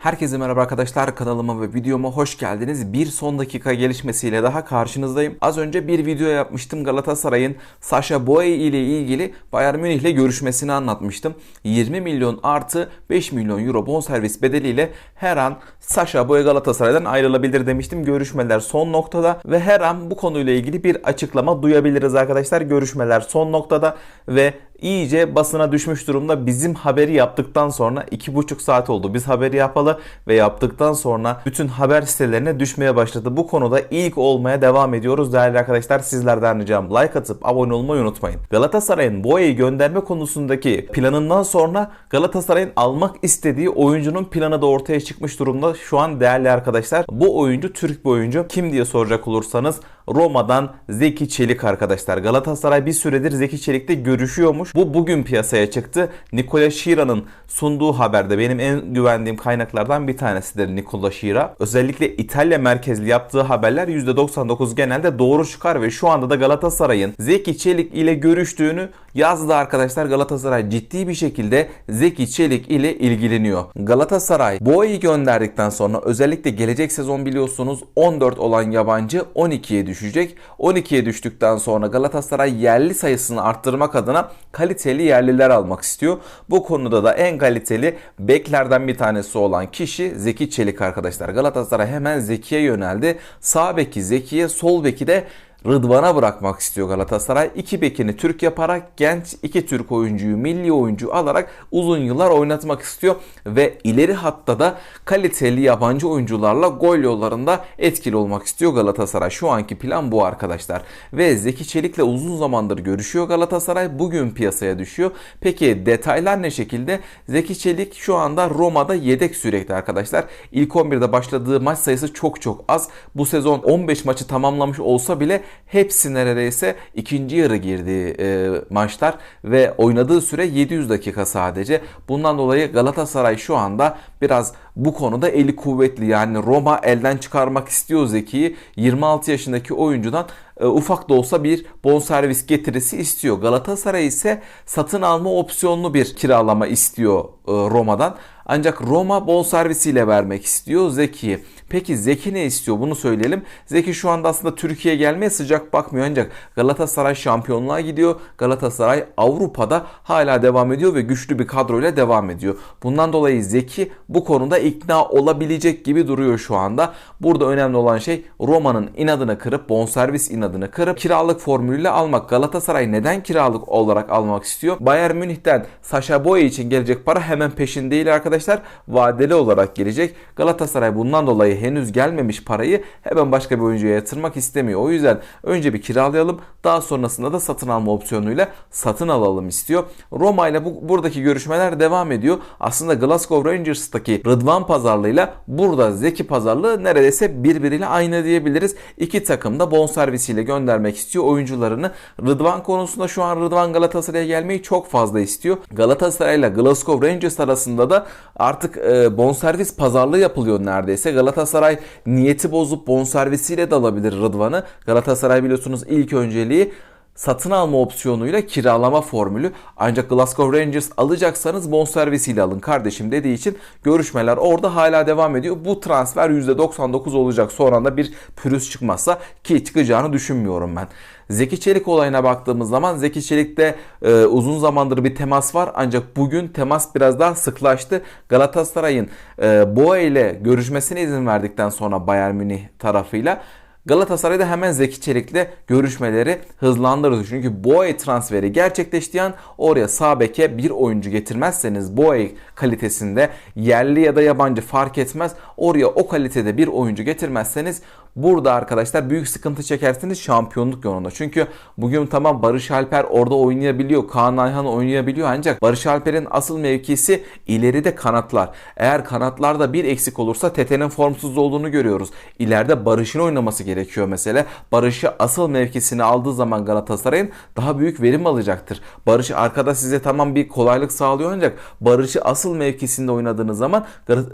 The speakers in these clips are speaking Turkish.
Herkese merhaba arkadaşlar kanalıma ve videoma hoş geldiniz. Bir son dakika gelişmesiyle daha karşınızdayım. Az önce bir video yapmıştım Galatasaray'ın Sasha Boye ile ilgili Bayern Münih ile görüşmesini anlatmıştım. 20 milyon artı 5 milyon euro bonservis bedeliyle her an Sasha Boye Galatasaray'dan ayrılabilir demiştim. Görüşmeler son noktada ve her an bu konuyla ilgili bir açıklama duyabiliriz arkadaşlar. Görüşmeler son noktada ve iyice basına düşmüş durumda. Bizim haberi yaptıktan sonra 2,5 saat oldu. Biz haberi yapalı ve yaptıktan sonra bütün haber sitelerine düşmeye başladı. Bu konuda ilk olmaya devam ediyoruz değerli arkadaşlar. Sizlerden ricam like atıp abone olmayı unutmayın. Galatasaray'ın Boya'yı gönderme konusundaki planından sonra Galatasaray'ın almak istediği oyuncunun planı da ortaya çıkmış durumda. Şu an değerli arkadaşlar bu oyuncu Türk bir oyuncu. Kim diye soracak olursanız Roma'dan Zeki Çelik arkadaşlar. Galatasaray bir süredir Zeki Çelik'te görüşüyormuş. Bu bugün piyasaya çıktı. Nikola Şira'nın sunduğu haberde benim en güvendiğim kaynaklardan bir tanesidir Nikola Şira. Özellikle İtalya merkezli yaptığı haberler %99 genelde doğru çıkar ve şu anda da Galatasaray'ın Zeki Çelik ile görüştüğünü yazdı arkadaşlar. Galatasaray ciddi bir şekilde Zeki Çelik ile ilgileniyor. Galatasaray Boğa'yı gönderdikten sonra özellikle gelecek sezon biliyorsunuz 14 olan yabancı 12'ye düşecek. 12'ye düştükten sonra Galatasaray yerli sayısını arttırmak adına kaliteli yerliler almak istiyor. Bu konuda da en kaliteli beklerden bir tanesi olan kişi Zeki Çelik arkadaşlar. Galatasaray hemen Zeki'ye yöneldi. Sağ beki Zeki'ye, sol beki de Rıdvan'a bırakmak istiyor Galatasaray. İki bekini Türk yaparak genç iki Türk oyuncuyu milli oyuncu alarak uzun yıllar oynatmak istiyor. Ve ileri hatta da kaliteli yabancı oyuncularla gol yollarında etkili olmak istiyor Galatasaray. Şu anki plan bu arkadaşlar. Ve Zeki Çelik'le uzun zamandır görüşüyor Galatasaray. Bugün piyasaya düşüyor. Peki detaylar ne şekilde? Zeki Çelik şu anda Roma'da yedek sürekli arkadaşlar. İlk 11'de başladığı maç sayısı çok çok az. Bu sezon 15 maçı tamamlamış olsa bile hepsi neredeyse ikinci yarı girdiği e, maçlar ve oynadığı süre 700 dakika sadece. Bundan dolayı Galatasaray şu anda biraz bu konuda eli kuvvetli. Yani Roma elden çıkarmak istiyor Zeki'yi. 26 yaşındaki oyuncudan e, ufak da olsa bir bonservis getirisi istiyor. Galatasaray ise satın alma opsiyonlu bir kiralama istiyor Roma'dan. Ancak Roma bonservisiyle vermek istiyor Zeki'yi. Peki Zeki ne istiyor bunu söyleyelim. Zeki şu anda aslında Türkiye'ye gelmeye sıcak bakmıyor ancak Galatasaray şampiyonluğa gidiyor. Galatasaray Avrupa'da hala devam ediyor ve güçlü bir kadroyla devam ediyor. Bundan dolayı Zeki bu konuda ikna olabilecek gibi duruyor şu anda. Burada önemli olan şey Roma'nın inadını kırıp bonservis inadını kırıp kiralık formülüyle almak. Galatasaray neden kiralık olarak almak istiyor? Bayern Münih'ten Sasha Boye için gelecek para hemen peşin değil arkadaşlar. Vadeli olarak gelecek. Galatasaray bundan dolayı henüz gelmemiş parayı hemen başka bir oyuncuya yatırmak istemiyor. O yüzden önce bir kiralayalım daha sonrasında da satın alma opsiyonuyla satın alalım istiyor. Roma ile bu, buradaki görüşmeler devam ediyor. Aslında Glasgow Rangers'taki Rıdvan pazarlığıyla burada Zeki pazarlığı neredeyse birbiriyle aynı diyebiliriz. İki takım da bonservisiyle göndermek istiyor oyuncularını. Rıdvan konusunda şu an Rıdvan Galatasaray'a gelmeyi çok fazla istiyor. Galatasaray ile Glasgow Rangers arasında da artık e, bonservis pazarlığı yapılıyor neredeyse. Galatasaray niyeti bozup bonservisiyle de alabilir Rıdvan'ı. Galatasaray biliyorsunuz ilk önceliği satın alma opsiyonuyla kiralama formülü. Ancak Glasgow Rangers alacaksanız bonservisiyle alın kardeşim dediği için görüşmeler orada hala devam ediyor. Bu transfer %99 olacak. Sonra da bir pürüz çıkmazsa ki çıkacağını düşünmüyorum ben. Zeki Çelik olayına baktığımız zaman Zeki Çelik'te e, uzun zamandır bir temas var ancak bugün temas biraz daha sıklaştı. Galatasaray'ın e, Boğa ile görüşmesine izin verdikten sonra Bayern Münih tarafıyla Galatasaray'da hemen Zeki Çelik'le görüşmeleri hızlandırdı. Çünkü Boye transferi gerçekleştiği an oraya sağ beke bir oyuncu getirmezseniz Boye kalitesinde yerli ya da yabancı fark etmez. Oraya o kalitede bir oyuncu getirmezseniz burada arkadaşlar büyük sıkıntı çekersiniz şampiyonluk yolunda. Çünkü bugün tamam Barış Alper orada oynayabiliyor. Kaan Ayhan oynayabiliyor ancak Barış Alper'in asıl mevkisi ileride kanatlar. Eğer kanatlarda bir eksik olursa Tete'nin formsuz olduğunu görüyoruz. İleride Barış'ın oynaması gerekiyor mesela. Barış'ı asıl mevkisini aldığı zaman Galatasaray'ın daha büyük verim alacaktır. Barış arkada size tamam bir kolaylık sağlıyor ancak Barış'ı asıl mevkisinde oynadığınız zaman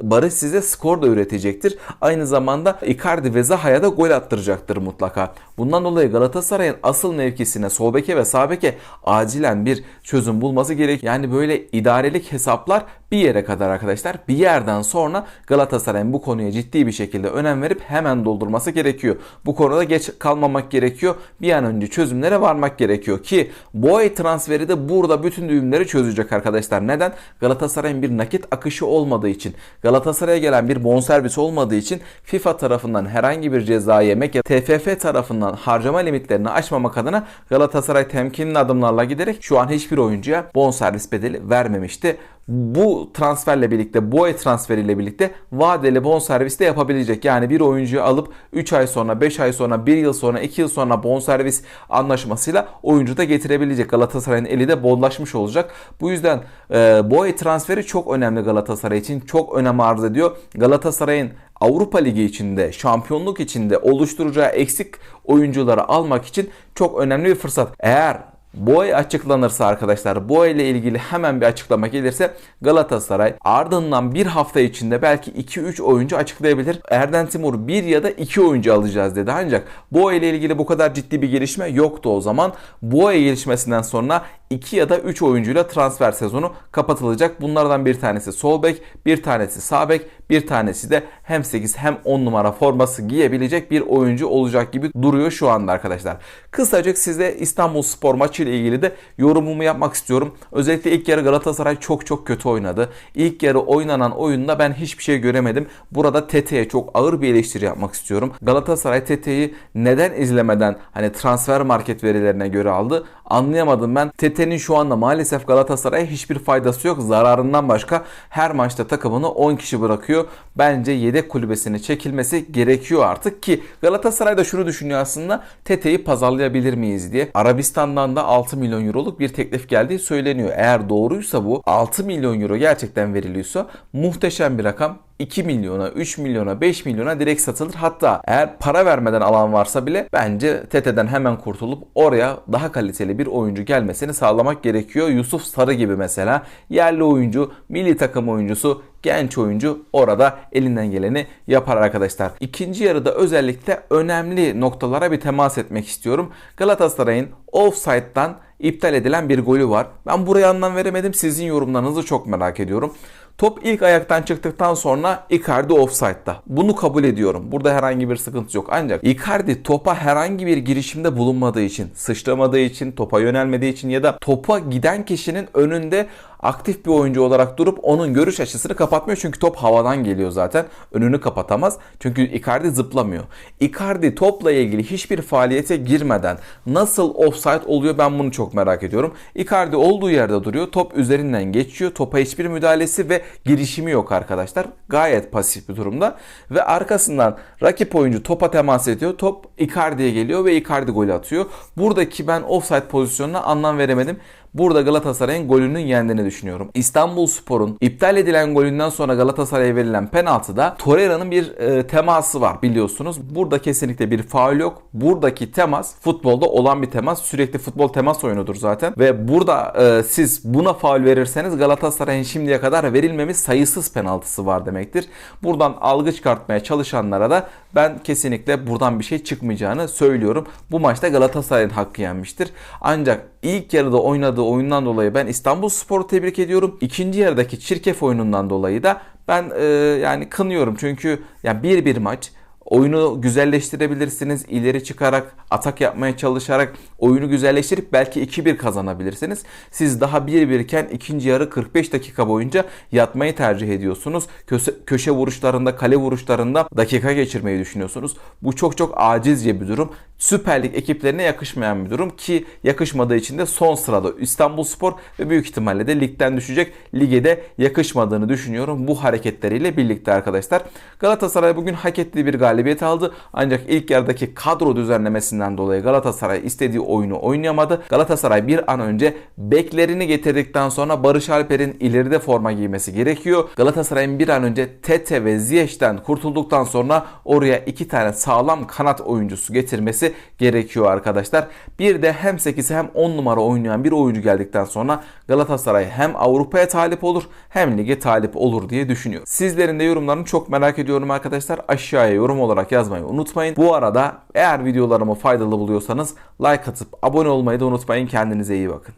Barış size skor da üretecektir. Aynı zamanda Icardi ve Zaha'ya da gol attıracaktır mutlaka. Bundan dolayı Galatasaray'ın asıl mevkisine sol beke ve sağ beke acilen bir çözüm bulması gerek. Yani böyle idarelik hesaplar bir yere kadar arkadaşlar. Bir yerden sonra Galatasaray'ın bu konuya ciddi bir şekilde önem verip hemen doldurması gerekiyor. Bu konuda geç kalmamak gerekiyor. Bir an önce çözümlere varmak gerekiyor ki Boy transferi de burada bütün düğümleri çözecek arkadaşlar. Neden? Galatasaray'ın bir nakit akışı olmadığı için, Galatasaray'a gelen bir bonservis olmadığı için FIFA tarafından herhangi bir ceza yemek ya TFF tarafından harcama limitlerini aşmamak adına Galatasaray temkinli adımlarla giderek şu an hiçbir oyuncuya bonservis bedeli vermemişti bu transferle birlikte, Boye transferiyle birlikte vadeli bonservis de yapabilecek. Yani bir oyuncuyu alıp 3 ay sonra, 5 ay sonra, 1 yıl sonra, 2 yıl sonra bonservis anlaşmasıyla oyuncu da getirebilecek. Galatasaray'ın eli de bollaşmış olacak. Bu yüzden e, Boye transferi çok önemli Galatasaray için. Çok önem arz ediyor. Galatasaray'ın Avrupa Ligi içinde, şampiyonluk içinde oluşturacağı eksik oyuncuları almak için çok önemli bir fırsat. Eğer Boy açıklanırsa arkadaşlar Boy ile ilgili hemen bir açıklama gelirse Galatasaray ardından bir hafta içinde belki 2-3 oyuncu açıklayabilir. Erden Timur 1 ya da 2 oyuncu alacağız dedi ancak Boy ile ilgili bu kadar ciddi bir gelişme yoktu o zaman. Boy gelişmesinden sonra 2 ya da 3 oyuncuyla transfer sezonu kapatılacak. Bunlardan bir tanesi sol bek, bir tanesi sağ bek, bir tanesi de hem 8 hem 10 numara forması giyebilecek bir oyuncu olacak gibi duruyor şu anda arkadaşlar. Kısacık size İstanbul Spor maçı ile ilgili de yorumumu yapmak istiyorum. Özellikle ilk yarı Galatasaray çok çok kötü oynadı. İlk yarı oynanan oyunda ben hiçbir şey göremedim. Burada Tete'ye çok ağır bir eleştiri yapmak istiyorum. Galatasaray Tete'yi neden izlemeden hani transfer market verilerine göre aldı anlayamadım ben. Tete'nin şu anda maalesef Galatasaray'a hiçbir faydası yok. Zararından başka her maçta takımını 10 kişi bırakıyor. Bence yedek kulübesine çekilmesi gerekiyor artık ki Galatasaray da şunu düşünüyor aslında Tete'yi pazarlayabilir miyiz diye. Arabistan'dan da 6 milyon euroluk bir teklif geldiği söyleniyor. Eğer doğruysa bu 6 milyon euro gerçekten veriliyorsa muhteşem bir rakam. 2 milyona, 3 milyona, 5 milyona direkt satılır. Hatta eğer para vermeden alan varsa bile bence TETE'den hemen kurtulup oraya daha kaliteli bir oyuncu gelmesini sağlamak gerekiyor. Yusuf Sarı gibi mesela yerli oyuncu, milli takım oyuncusu, genç oyuncu orada elinden geleni yapar arkadaşlar. İkinci yarıda özellikle önemli noktalara bir temas etmek istiyorum. Galatasaray'ın offside'dan iptal edilen bir golü var. Ben buraya anlam veremedim. Sizin yorumlarınızı çok merak ediyorum. Top ilk ayaktan çıktıktan sonra Icardi offside'da. Bunu kabul ediyorum. Burada herhangi bir sıkıntı yok. Ancak Icardi topa herhangi bir girişimde bulunmadığı için, sıçramadığı için, topa yönelmediği için ya da topa giden kişinin önünde aktif bir oyuncu olarak durup onun görüş açısını kapatmıyor. Çünkü top havadan geliyor zaten. Önünü kapatamaz. Çünkü Icardi zıplamıyor. Icardi topla ilgili hiçbir faaliyete girmeden nasıl offside oluyor ben bunu çok merak ediyorum. Icardi olduğu yerde duruyor. Top üzerinden geçiyor. Topa hiçbir müdahalesi ve girişimi yok arkadaşlar. Gayet pasif bir durumda. Ve arkasından rakip oyuncu topa temas ediyor. Top Icardi'ye geliyor ve Icardi golü atıyor. Buradaki ben offside pozisyonuna anlam veremedim. Burada Galatasaray'ın golünün yendiğini düşünüyorum. İstanbul Spor'un iptal edilen golünden sonra Galatasaray'a verilen penaltıda Torreira'nın bir e, teması var biliyorsunuz. Burada kesinlikle bir faul yok. Buradaki temas futbolda olan bir temas. Sürekli futbol temas oyunudur zaten. Ve burada e, siz buna faul verirseniz Galatasaray'ın şimdiye kadar verilmemiş sayısız penaltısı var demektir. Buradan algı çıkartmaya çalışanlara da ben kesinlikle buradan bir şey çıkmayacağını söylüyorum. Bu maçta Galatasaray'ın hakkı yenmiştir. Ancak ilk yarıda oynadığı oyundan dolayı ben İstanbul Spor'u tebrik ediyorum. İkinci yarıdaki çirkef oyunundan dolayı da ben e, yani kınıyorum. Çünkü yani bir bir maç Oyunu güzelleştirebilirsiniz. ileri çıkarak, atak yapmaya çalışarak oyunu güzelleştirip belki 2-1 kazanabilirsiniz. Siz daha 1-1 iken ikinci yarı 45 dakika boyunca yatmayı tercih ediyorsunuz. Köşe, köşe vuruşlarında, kale vuruşlarında dakika geçirmeyi düşünüyorsunuz. Bu çok çok acizce bir durum. Süper Lig ekiplerine yakışmayan bir durum ki yakışmadığı için de son sırada İstanbul Spor ve büyük ihtimalle de ligden düşecek. Lige de yakışmadığını düşünüyorum bu hareketleriyle birlikte arkadaşlar. Galatasaray bugün hak ettiği bir galibiyet aldı. Ancak ilk yarıdaki kadro düzenlemesinden dolayı Galatasaray istediği oyunu oynayamadı. Galatasaray bir an önce beklerini getirdikten sonra Barış Alper'in ileride forma giymesi gerekiyor. Galatasaray'ın bir an önce Tete ve Ziyech'ten kurtulduktan sonra oraya iki tane sağlam kanat oyuncusu getirmesi gelmesi gerekiyor arkadaşlar. Bir de hem 8 hem 10 numara oynayan bir oyuncu geldikten sonra Galatasaray hem Avrupa'ya talip olur hem lige talip olur diye düşünüyorum. Sizlerin de yorumlarını çok merak ediyorum arkadaşlar. Aşağıya yorum olarak yazmayı unutmayın. Bu arada eğer videolarımı faydalı buluyorsanız like atıp abone olmayı da unutmayın. Kendinize iyi bakın.